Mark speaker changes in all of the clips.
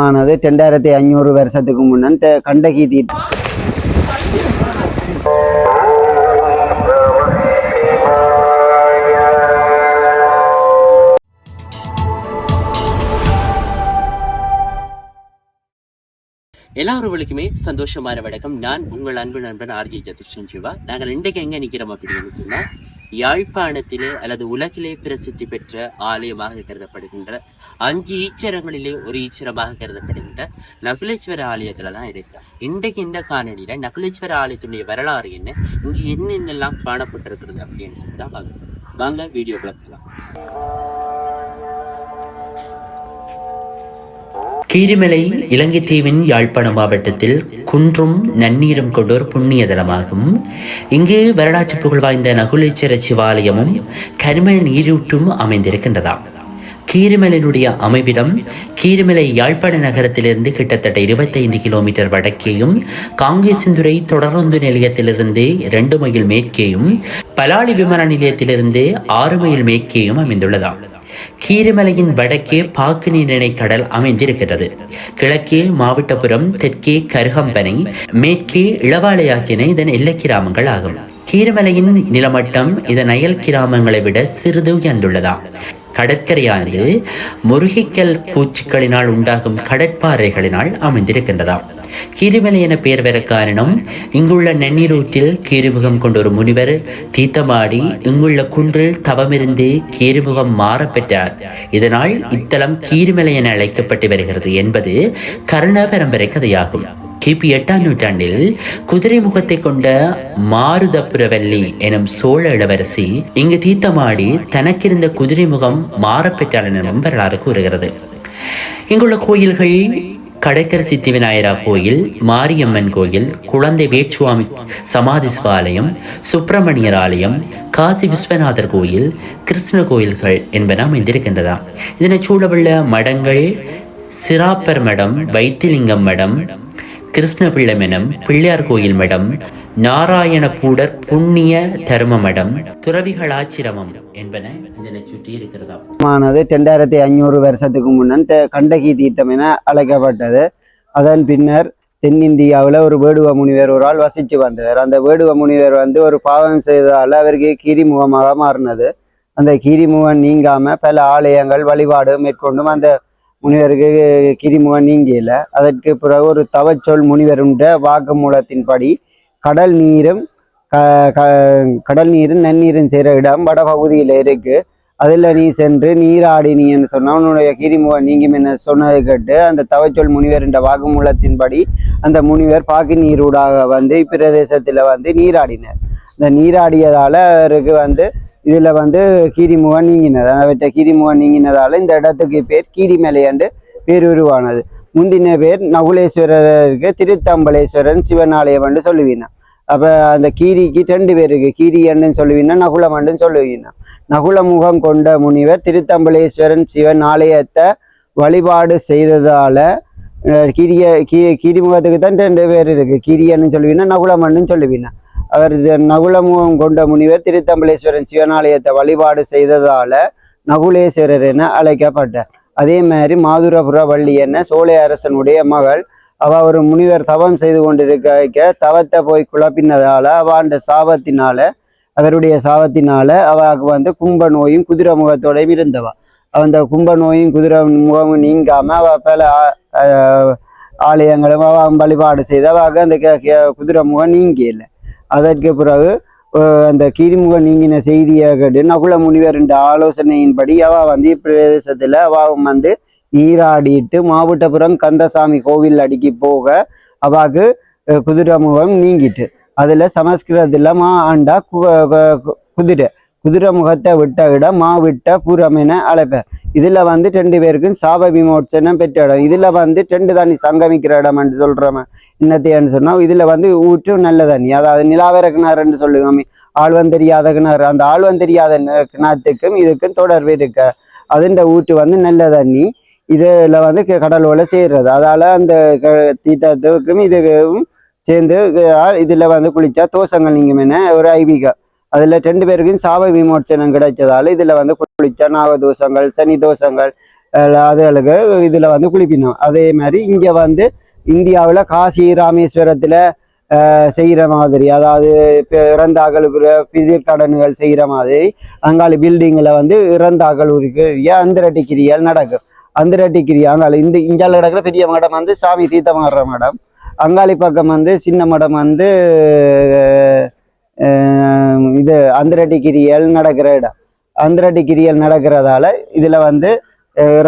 Speaker 1: ஆனது ரெண்டாயிரத்தி ஐநூறு வருஷத்துக்கு முன்னே கண்டகி தீர்த்தம்
Speaker 2: எல்லா சந்தோஷமான வணக்கம். நான் உங்கள் அன்பு நண்பன் ஆர்கே சதுர்ஷன் சிவா. நாங்கள் இன்றைக்கு எங்கே நிற்கிறோம் அப்படின்னு சொன்னால் யாழ்ப்பாணத்திலே அல்லது உலகிலே பிரசித்தி பெற்ற ஆலயமாக கருதப்படுகின்ற அஞ்சு ஈச்சரங்களிலே ஒரு ஈச்சரமாக கருதப்படுகின்ற நகுலேஸ்வர ஆலயத்துல தான் இருக்கு. இன்றைக்கு இந்த காணொலியில நகுலேஸ்வர ஆலயத்தினுடைய வரலாறு என்ன? இங்கு என்னென்னலாம் காணப்பட்டிருக்கிறது அப்படின்னு சொல்லி தான் பார்க்கணும். வாங்க வீடியோ பார்க்கலாம் கீரிமலை இலங்கை தீவின் யாழ்ப்பாணம் மாவட்டத்தில் குன்றும் நன்னீரும் கொண்ட ஒரு புண்ணிய தலமாகும் இங்கு வரலாற்று புகழ் வாய்ந்த நகுலேச்சர சிவாலயமும் கரிமல நீரூட்டும் அமைந்திருக்கின்றதாம். கீரிமலையினுடைய அமைவிடம் கீரிமலை யாழ்ப்பாண நகரத்திலிருந்து கிட்டத்தட்ட இருபத்தைந்து கிலோமீட்டர் வடக்கேயும் காங்கேசந்துறை தொடருந்து நிலையத்திலிருந்து இரண்டு மைல் மேற்கேயும் பலாலி விமான நிலையத்திலிருந்து ஆறு மைல் மேற்கேயும் அமைந்துள்ளதாம். கீரிமலையின் வடக்கே பாக்கினி நினைக்கடல் கடல் அமைந்திருக்கிறது கிழக்கே மாவட்டபுரம் தெற்கே கருகம்பனை மேற்கே இளவாலை ஆகியன இதன் எல்லை கிராமங்கள் ஆகும். கீரிமலையின் நிலமட்டம் இதன் அயல் கிராமங்களை விட சிறிது உயர்ந்துள்ளதாம் கடற்கரையானது முருகிக்கல் பூச்சிகளினால் உண்டாகும் கடற்பாறைகளினால் அமைந்திருக்கின்றதாம். கீரிமலை என பெயர் பெற காரணம் இங்குள்ள நன்னீரூற்றில் கீரிமுகம் கொண்ட ஒரு முனிவர் தீர்த்தமாடி இங்குள்ள குன்றில் தவமிருந்து கீரிமுகம் மாறப்பெற்றார் இதனால் இத்தலம் கீரிமலை என அழைக்கப்பட்டு வருகிறது என்பது கருண பரம்பரை கதையாகும். கிபி எட்டாம் நூற்றாண்டில் குதிரை முகத்தை கொண்ட மாருதபுரவல்லி எனும் சோழ இளவரசி இங்கு தீர்த்தமாடி தனக்கிருந்த குதிரை முகம் மாறப்பெற்றார் எனவும் வரலாறு கூறுகிறது. இங்குள்ள கோயில்கள் கடற்கரை சித்தி விநாயகரா கோயில் மாரியம்மன் கோயில் குழந்தை வேட்சுவாமி சமாதி சிவாலயம் சுப்பிரமணியர் ஆலயம் காசி விஸ்வநாதர் கோயில் கிருஷ்ண கோயில்கள் என்பன அமைந்திருக்கின்றதாம் இதனைச் சூழவுள்ள மடங்கள் சிராப்பர் மடம் வைத்திலிங்கம் மடம் கிருஷ்ணபிள்ளை மடம் பிள்ளையார் கோயில் மடம் நாராயணபூடர் புண்ணிய தர்மமடம் துறவிகளாச்சிரமம் என்பன இதனை சுற்றி இருக்கிறதா
Speaker 1: ஆனது ரெண்டாயிரத்தி ஐநூறு வருஷத்துக்கு முன்னே கண்டகி தீர்த்தம் என அழைக்கப்பட்டது. அதன் பின்னர் தென்னிந்தியாவில் ஒரு வேடுவ முனிவர் ஒரு ஆள் வசித்து வந்தவர். அந்த வேடுவ முனிவர் வந்து ஒரு பாவம் செய்ததால் அவருக்கு கீரிமுகமாக மாறினது. அந்த கீரிமுகம் நீங்காமல் பல ஆலயங்கள் வழிபாடு மேற்கொண்டும் அந்த முனிவருக்கு கிரிமுகம் நீங்கல அதற்கு பிறகு ஒரு தவச்சொல் முனிவருன்ற வாக்குமூலத்தின்படி கடல் நீரும் க கடல் நீரும் நன்னீரும் சேர இடம் வடபகுதியில் இருக்கு. அதில் நீ சென்று நீராடி நீங்கன்னு சொன்னால் உன்னுடைய கிரிமுக நீங்கும் என்ன சொன்னதை கேட்டு அந்த தவச்சொல் முனிவர் என்ற வாக்குமூலத்தின்படி அந்த முனிவர் பாக்கி நீரூடாக வந்து இப்பிரதேசத்தில் வந்து நீராடினர். இந்த நீராடியதால் அவருக்கு வந்து இதில் வந்து கீரிமுகம் நீங்கினது. அவற்றை கீரிமுகம் நீங்கினதால இந்த இடத்துக்கு பேர் கீரிமலை என்று பேர் உருவானது. முந்தின பேர் நகுலேஸ்வரருக்கு திருத்தம்பலேஸ்வரன் சிவனாலயம் என்று சொல்லுவினான் அப்போ அந்த கீரிக்கு ரெண்டு பேர் இருக்குது கீரி அண்ணன் சொல்லுவீங்கன்னா நகுலமண்டுன்னு சொல்லுவீங்கன்னா நகுலமுகம் கொண்ட முனிவர் திருத்தம்பலேஸ்வரன் சிவன் ஆலயத்தை வழிபாடு செய்ததால் அஹ், கீரிய கீ கீரிமுகத்துக்கு தான் ரெண்டு பேர் இருக்குது கீரியன்னு சொல்லுவீங்கன்னா நகுலமண்டுன்னு சொல்லுவீங்கன்னா அவர் நகுலமுகம் கொண்ட முனிவர் திருத்தம்பலேஸ்வரன் சிவனாலயத்தை வழிபாடு செய்ததால் நகுலேஸ்வரர் என அழைக்கப்பட்டார். அதே மாதிரி மாதுரபுர வள்ளி என்ன சோழ அரசனுடைய மகள் அவ ஒரு முனிவர் தவம் செய்து கொண்டிருக்க தவத்தை போய் குழப்பினதால அவாண்ட அந்த சாபத்தினால அவருடைய சாபத்தினால அவளுக்கு வந்து கும்ப நோயும் குதிரை முகத்தோடையும் இருந்தவா. அந்த கும்ப நோயும் குதிரை முகமும் நீங்காம அவ பல ஆலயங்களும் அவ வழிபாடு செய்து அவக்கு அந்த கே- குதிரை முகம் நீங்கியில்லை அதற்கு பிறகு அந்த கிரிமுகம் நீங்கின செய்தியை கேட்டு நகுல முனிவர் என்ற ஆலோசனையின்படி அவ வந்து பிரதேசத்துல அவாவும் வந்து நீராடிட்டு மாவட்டபுரம் கந்தசாமி கோவில் அடிக்கி போக அவாக்கு குதிரை முகம் நீங்கிட்டு. அதுல சமஸ்கிருதத்துல மா ஆண்டா கு- கு- குதிரை. குதிரை முகத்தை விட்ட இடம் மாவிட்ட புறம் என அழைப்பர். இதுல வந்து ரெண்டு பேருக்கும் சாப விமோச்சனம் பெற்ற இடம். இதுல வந்து ரெண்டு தண்ணி சங்கமிக்கிற இடம் என்று சொல்றோம். என்னத்தையான்னு சொன்னா இதுல வந்து ஊற்று நல்ல தண்ணி. அதாவது நிலாவர கிணறுன்னு சொல்லுவோம் ஆழ்வன் தெரியாத கிணறு. அந்த ஆழ்வன் தெரியாத ந- கிணத்துக்கும் இதுக்கும் தொடர்பு இருக்க. அதுன்ற ஊற்று வந்து நல்ல தண்ணி. இதில் வந்து க- ஓலை சேர்றது. அதால அந்த க- இதுக்கும் சேர்ந்து இதில் வந்து குளித்தா தோசங்கள் நீங்கும் என ஒரு ஐவிகா அதில் ரெண்டு பேருக்கும் சாப விமோச்சனம் கிடைச்சதால இதில் வந்து குளிச்சா நாக தோஷங்கள் சனி தோஷங்கள் அதுகளுக்கு இதில் வந்து குளிப்பினோம். அதே மாதிரி இங்கே வந்து இந்தியாவில் காசி ராமேஸ்வரத்தில் செய்கிற மாதிரி அதாவது இப்போ இறந்த அகலுக்குரிய கடன்கள் செய்கிற மாதிரி அங்காளி பில்டிங்கில் வந்து இறந்த அகலுக்குரிய அந்திரட்டி கிரியால் நடக்கும். அந்திரட்டி கிரியா அங்காளி இந்த இந்தியாவில் நடக்கிற பெரிய மடம் வந்து சாமி தீர்த்தமாடுற மடம். அங்காளி பக்கம் வந்து சின்ன மடம் வந்து இது அந்திரட்டி கிரியல் நடக்கிற இடம். அந்திரட்டி கிரியல் நடக்கிறதால இதில் வந்து அஹ்,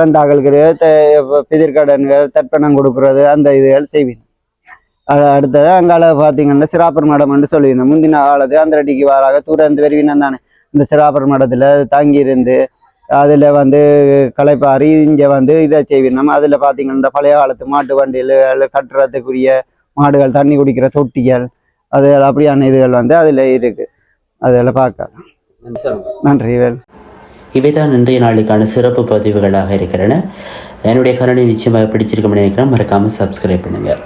Speaker 1: பிதிர்கடன்கள் தட்பணம் கொடுக்கறது அந்த இதுகள் செய்வீங்க அடுத்தது அங்கால பார்த்தீங்கன்னா சிராப்பர் மடம்னு சொல்லிடணும் முந்தின காலத்து அந்திரட்டிக்கு வாராக தூரந்து வருவினம் தானே. இந்த சிராப்பர் மடத்தில் தங்கியிருந்து அதில் வந்து களைப்பாரி இங்கே வந்து இதை செய்வினோம். அதில் பார்த்தீங்கன்னா பழைய காலத்து மாட்டு வண்டியில் கட்டுறதுக்குரிய மாடுகள் தண்ணி குடிக்கிற தொட்டிகள் அது அப்படியான இதுகள் வந்து அதில் இருக்குது அதில் பார்க்கலாம். நன்றி வேல்
Speaker 2: இவைதான் இன்றைய நாளுக்கான சிறப்பு பதிவுகளாக இருக்கிறன என்னுடைய கரணி நிச்சயமாக பிடிச்சிருக்கும்னு நினைக்கிறேன். மறக்காமல் சப்ஸ்கிரைப் பண்ணுங்கள்